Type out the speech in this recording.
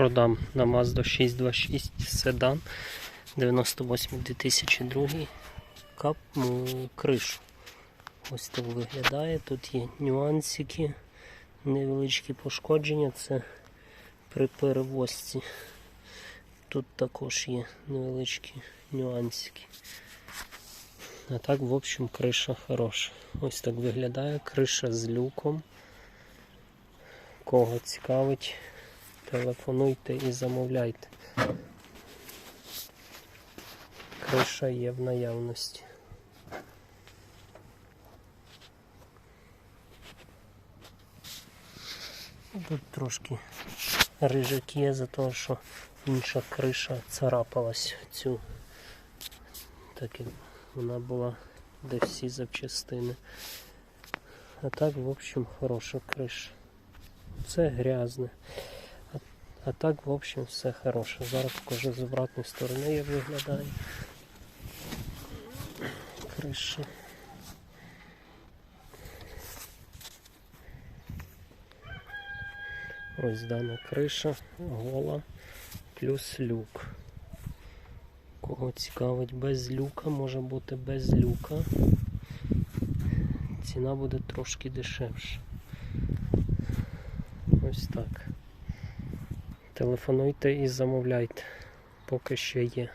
продам на Mazda 626 седан 98 2002 кап кришу. Ось так виглядає. Тут є нюансики, невеличкі пошкодження. Це при перевозці. Тут також є невеличкі нюансики. А так, в общем, криша хороша. Ось так виглядає криша з люком. Кого цікавить, телефонуйте і замовляйте. Криша є в наявності. Тут трошки рижик є за те, що інша криша царапалась в цю. Так як вона була де всі запчастини. А так, в общем, хороша криша. Це грязне. А, так, в общем, все хороше. Зараз покажу з обратної сторони, як виглядає. Криша. Ось дана криша, гола, плюс люк. Кого цікавить без люка, може бути без люка. Ціна буде трошки дешевша. Ось так. Телефонуйте і замовляйте, поки ще є.